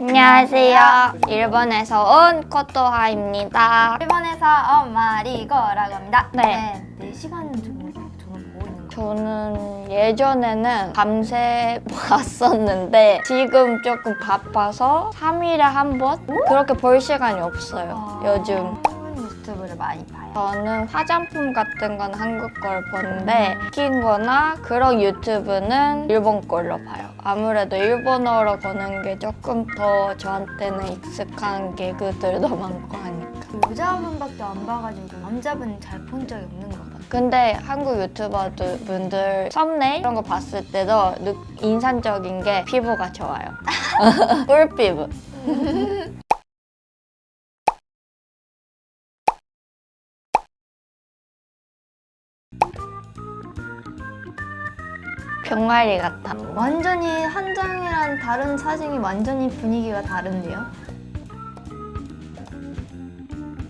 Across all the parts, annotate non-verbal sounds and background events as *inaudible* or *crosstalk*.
안녕하세요. 일본에서 온 코토하입니다. 일본에서 엄마 리거라고 합니다. 네. 네, 시간 저는 저는 뭐 있는 거? 저는 예전에는 밤새 *laughs* 봤었는데 지금 조금 바빠서 3일에 한 번? 그렇게 볼 시간이 없어요. 요즘. 유튜브를 많이 봐요. 저는 화장품 같은 건 한국 걸 보는데 스킨 거나 그런 유튜브는 일본 걸로 봐요. 아무래도 일본어로 보는 게 조금 더 저한테는 익숙한 개그들도 *laughs* 많고 하니까. 여자분밖에 안 봐가지고 남자분 잘본 적이 없는 것 같아요. 근데 한국 유튜버 분들 썸네일 이런 거 봤을 때도 느- 인상적인 게 피부가 좋아요. *laughs* 꿀 피부. *laughs* 병아리 같아. 완전히 한 장이랑 다른 사진이 완전히 분위기가 다른데요?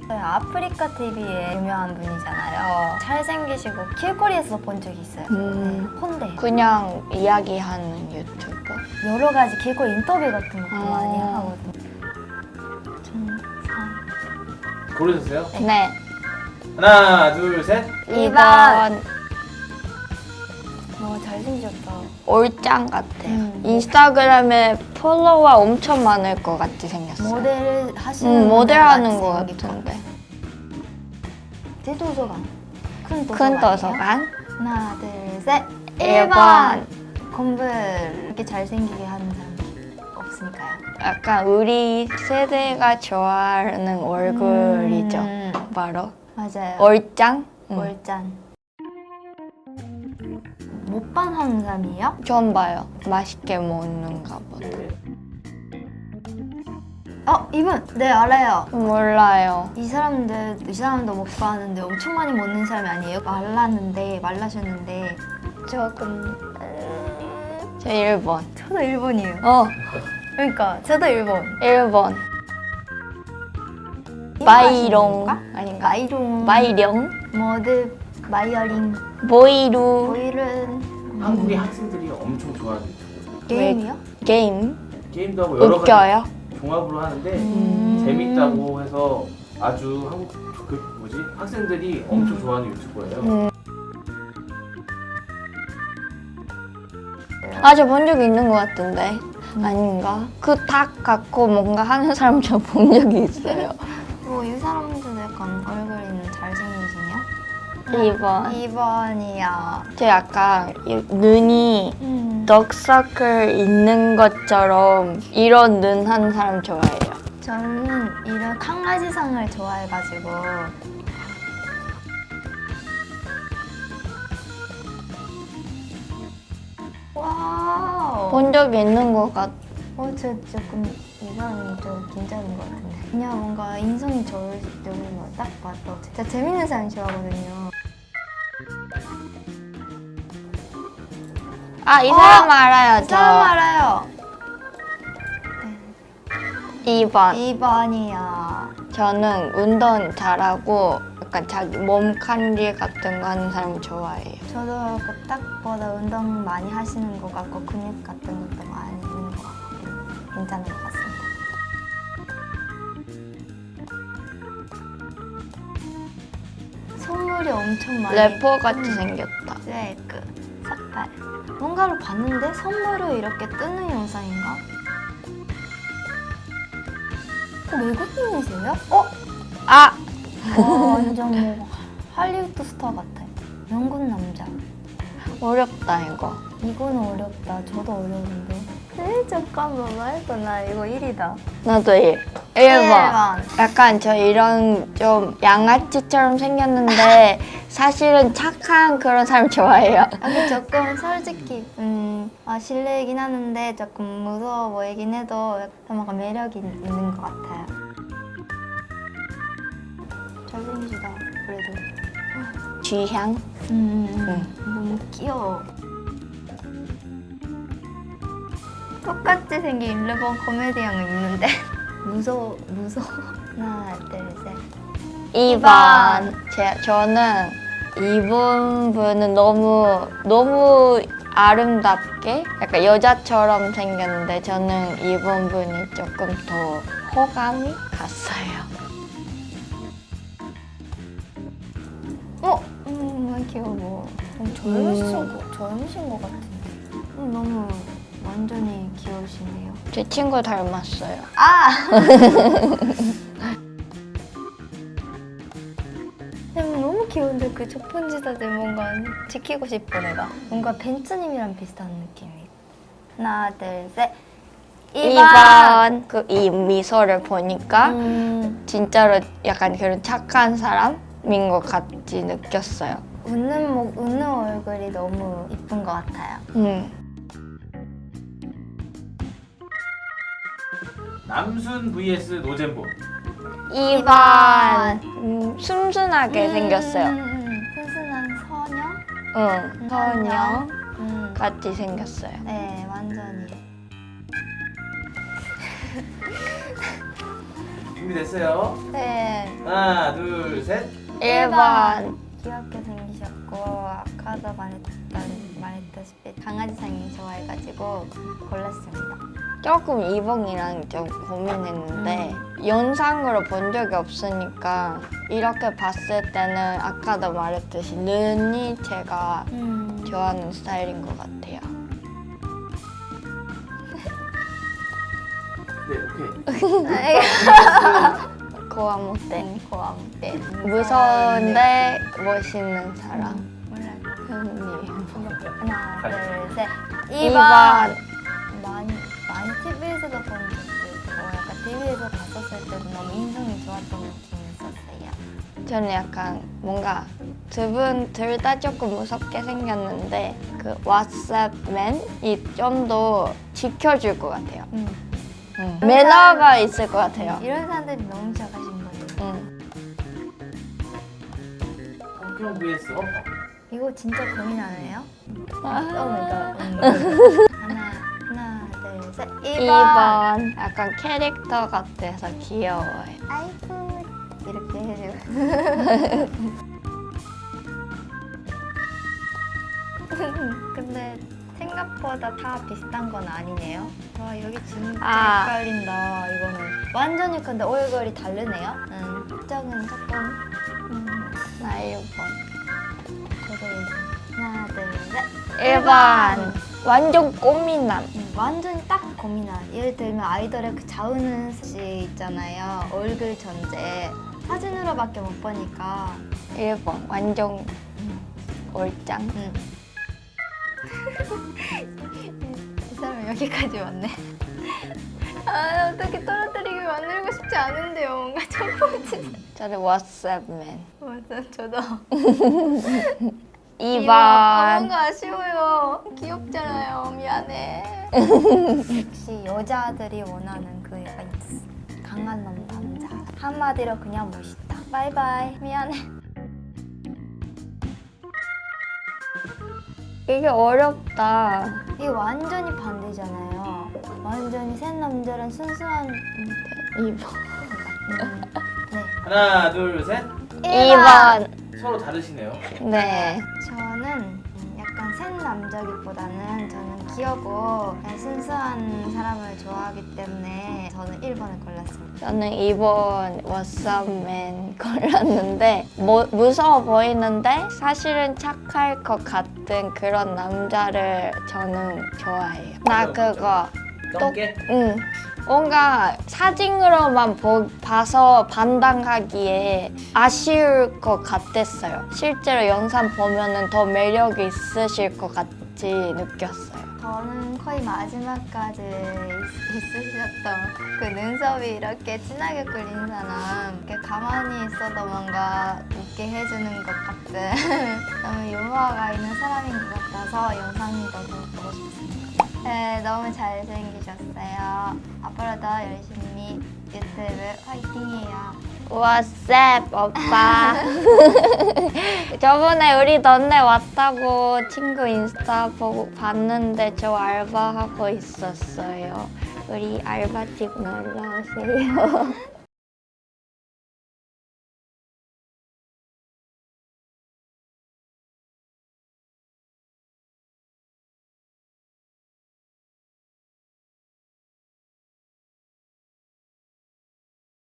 네, 아프리카 TV의 유명한 분이잖아요. 잘생기시고 길거리에서 본 적이 있어요. 음. 네, 혼대. 그냥 이야기하는 유튜버. 여러 가지 길거리 인터뷰 같은 것도 아. 많이 하거든요. 고르셨어요? 네. 하나, 둘, 셋. 2번 와 잘생기셨다. 올짱 같아요. 음. 인스타그램에 팔로워 엄청 많을 것 같이 생겼어요. 모델 하시는 음, 모델 하는 분들 것. 같은데. 제 도서관. 큰 도서관. 큰 도서관. 하나, 둘, 셋. 일 1번. 공부 이렇게 잘생기게 하는 사람 없으니까요. 약간 우리 세대가 좋아하는 얼굴이죠. 음, 바로 맞아요. 얼짱. 음. 월짠. 못 반 하는 사람이에요? 처음 봐요. 맛있게 먹는가 보다. 어, 이분. 네, 알아요. 몰라요. 이 사람들, 이 사람도 먹방하는데 엄청 많이 먹는 사람이 아니에요? 말랐는데, 말라셨는데 조금 음, 저 1번. 저도 일본이에요. 어, 그러니까 저도 일본. 1번. 이 마이롱 맛인가? 아닌가? 마이롱. 마이령? 머드, 마이어링, 보이루 보일은 한국의 학생들이 엄청 좋아하는. 게임이요? 게임 게임도 하고 여러 웃겨요. 가지 종합으로 하는데 음. 재밌다고 해서 아주 한국 그 뭐지 학생들이 엄청 좋아하는 유튜버예요. 음. 아, 저 본적 있는 것 같은데. 아닌가? 그 닭 갖고 뭔가 하는 사람 저 본 적이 있어요. 뭐이 사람들도 약간 얼굴이 잘생기시냐? 2번. 2번이요. 저 약간 이 눈이 음. 덕서클 있는 것처럼 이런 눈 하는 사람 좋아해요. 저는 이런 강아지상을 좋아해가지고 와우. 본 적 있는 것 같. 어, 저 조금 이 사람이 좀 괜찮은 것 같은데. 그냥 뭔가 인성이 좋을 때는 딱 봐도 진짜 재밌는 사람 좋아하거든요. 아, 이 어! 사람 알아요, 이 사람 저. 알아요. 2번. 2번이요. 저는 운동 잘하고 약간 자기 몸 관리 같은 거 하는 사람 좋아해요. 저도 그딱 보다 운동 많이 하시는 것 같고 근육 같은 것도 많이 있는 것 같고 괜찮은 것 같습니다. 선물이 엄청 많이 래퍼 같이 음. 생겼다. 셀크 색깔 뭔가를 봤는데 선물을 이렇게 뜨는 영상인가? 어, 외국인이세요? 어? 아! 와, 완전 뭐 할리우드 스타 같아. 영국 남자. 어렵다, 이거. 이거는 어렵다. 저도 어려운데. 에 잠깐만 말고 나 이거 1이다. 나도 1. 1번. 약간 저 이런 좀 양아치처럼 생겼는데 *laughs* 사실은 착한 그런 사람 좋아해요. 아니 조금 *laughs* 솔직히 음 아, 실례이긴 하는데 조금 무서워 보이긴 해도 약간 뭔가 매력이 있는 것 같아요. 잘생기시다. 그래도. 쥐향? 음, 음, 너무 귀여워. 똑같이 생긴 일본 코미디언이 있는데 *laughs* 무서워 무서워 하나 둘셋 2번. 제, 저는 이분 분은 너무, 너무 아름답게 약간 여자처럼 생겼는데 저는 이번 분이 조금 더 호감이 갔어요. 어? 음, 너무 귀여워. 좀 젊으신, 젊으신 것 같은데. 음, 너무 완전히 귀여우시네요. 제 친구 닮았어요. 아! *laughs* 음, 너무 귀여운데 그 사진 뭔가 지키고 싶어 내가. 뭔가 벤츠님이랑 비슷한 느낌이. 하나, 둘, 셋. 2번 그 이 미소를 보니까 음, 진짜로 약간 그런 착한 사람인 것 같이 느꼈어요. 웃는 목, 웃는 얼굴이 너무 이쁜 것 같아요. 음. 남순 vs 노잼보. 2번 음, 순순하게 음, 생겼어요. 음, 음. 순순한 소녀? 응, 소녀 음. 같이 생겼어요. 네, 완전히. *laughs* 준비됐어요? 네. 하나, 둘, 셋. 1번 귀엽게 생기셨고 아까도 말했던 말했다시피 강아지상이 좋아해가지고 골랐습니다. 조금 2번이랑 좀 고민했는데 영상으로 본 적이 없으니까 이렇게 봤을 때는 아까도 말했듯이 눈이 제가 음. 좋아하는 스타일인 것 같아요. 네, 오케이. 고아모 때 고함 때 무서운데 멋있는 사람. 몰라요. 현님. 하나 둘 셋. 2번 2번. TV에서도 본 적도 있고 약간 TV에서 봤었을 때도 너무 인상이 좋았던 느낌이 있었어요. 저는 약간 뭔가 두 분 둘 다 조금 무섭게 생겼는데 그 왓츠앱맨이 좀 더 지켜줄 것 같아요. 음. 응. 매너가 있을 것 같아요. 이런 사람들이 너무 잘하신 거예요. vs 어? 이거 진짜 고민하네요. 아. 오 하나 하나 둘 셋. 2번. 2번 약간 캐릭터 같아서 귀여워요. 아이고 이렇게 해줘. *laughs* 근데 생각보다 다 비슷한 건 아니네요. 와 여기 진짜 아. 헷갈린다. 이거는 완전히 근데 얼굴이 다르네요. 음, 이쪽은 조금 음, 나 1번. 저도 이거. 하나 둘 셋. 1번 완전 꽃미남. 음, 완전히 딱 고민한. 예를 들면 아이돌의 그 자우는 씨 있잖아요. 얼굴 전제 사진으로밖에 못 보니까 1번 완전 얼짱. 응. *laughs* 이 사람 여기까지 왔네. 아 어떻게 떨어뜨리게 만들고 싶지 않은데요. 뭔가 첫 번째. 저는 왓츠앱맨. 맞아 저도. *laughs* 2번. 아, 뭔가 아쉬워요. 역시 여자들이 원하는 그 약간 강한 남- 남자. 한마디로 그냥 멋있다. 바이바이. 미안해. 이게 어렵다. 이게 완전히 반대잖아요. 완전히 센 남자랑 순수한 음, 2번. 음, 네. 하나, 둘, 셋. 2번. 서로 다르시네요. 네. 약간 센 남자기보다는 저는 귀여고 그냥 순수한 사람을 좋아하기 때문에 저는 1번을 골랐습니다. 저는 2번 왓츠앱맨 골랐는데 뭐, 무서워 보이는데 사실은 착할 것 같은 그런 남자를 저는 좋아해요. 나 그거 똥개. 응. 뭔가 사진으로만 보, 봐서 판단하기에 아쉬울 것 같았어요. 실제로 영상 보면은 더 매력이 있으실 것 같이 느꼈어요. 저는 거의 마지막까지 있- 있으셨던 그 눈썹이 이렇게 진하게 그린 사람 이렇게 가만히 있어도 뭔가 웃게 해주는 것 같은 *laughs* 너무 유머가 있는 사람인 것 같아서 영상도 더 보고 싶습니다. 네, 너무 잘생기셨어요. 앞으로도 열심히 유튜브 화이팅해요. 왓츠앱 오빠. *laughs* 저번에 우리 너네 왔다고 친구 인스타 보고 봤는데 저 알바하고 있었어요. 우리 알바 집 놀러 오세요. *laughs*